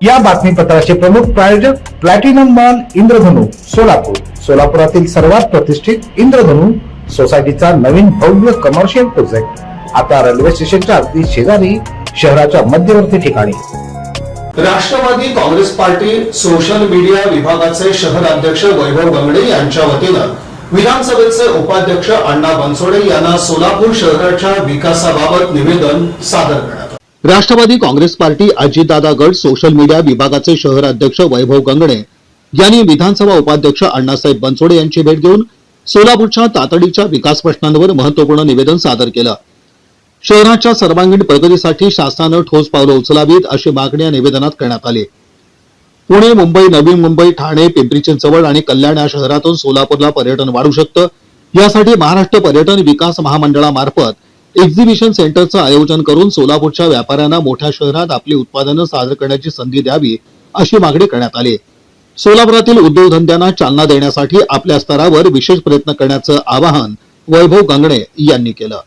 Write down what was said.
या बातमीपत्राचे प्रमुख प्रायोजक प्लॅटिनम मॉल इंद्रधनु सोलापूर. सोलापुरातील सर्वात प्रतिष्ठित इंद्रधनु सोसायटीचा नवीन भव्य कमर्शियल प्रोजेक्ट आता रेल्वे स्टेशनच्या अगदी शेजारी शहराच्या मध्यवर्ती ठिकाणी. Rashtravadi Congress Party social media विभागाचे शहर अध्यक्ष वैभव गंगडे यांच्या वतीनं विधानसभेचे उपाध्यक्ष अण्णा बनसोडे यांना सोलापूर शहराच्या विकासाबाबत निवेदन सादर करण्यात राष्ट्रवादी काँग्रेस पार्टी अजितदादा गट सोशल मीडिया विभागाचे शहराध्यक्ष वैभव गंगणे यांनी विधानसभा उपाध्यक्ष अण्णासाहेब बनसोडे यांची भेट घेऊन सोलापूरच्या तातडीच्या विकास प्रश्नांवर महत्त्वपूर्ण निवेदन सादर केलं. शहराच्या सर्वांगीण प्रगतीसाठी शासनानं ठोस पावलं उचलावीत अशी मागणी या निवेदनात करण्यात आली. पुणे मुंबई नवी मुंबई ठाणे पिंपरी चिंचवड आणि कल्याण या शहरातून सोलापूरला पर्यटन वाढू शकतं. यासाठी महाराष्ट्र पर्यटन विकास महामंडळामार्फत एक्झिबिशन सेंटरचं आयोजन करून सोलापूरच्या व्यापाऱ्यांना मोठ्या शहरात आपली उत्पादनं सादर करण्याची संधी द्यावी अशी मागणी करण्यात आली. सोलापुरातील उद्योगधंद्यांना चालना देण्यासाठी आपल्या स्तरावर विशेष प्रयत्न करण्याचं आवाहन वैभव गंगणे यांनी केलं.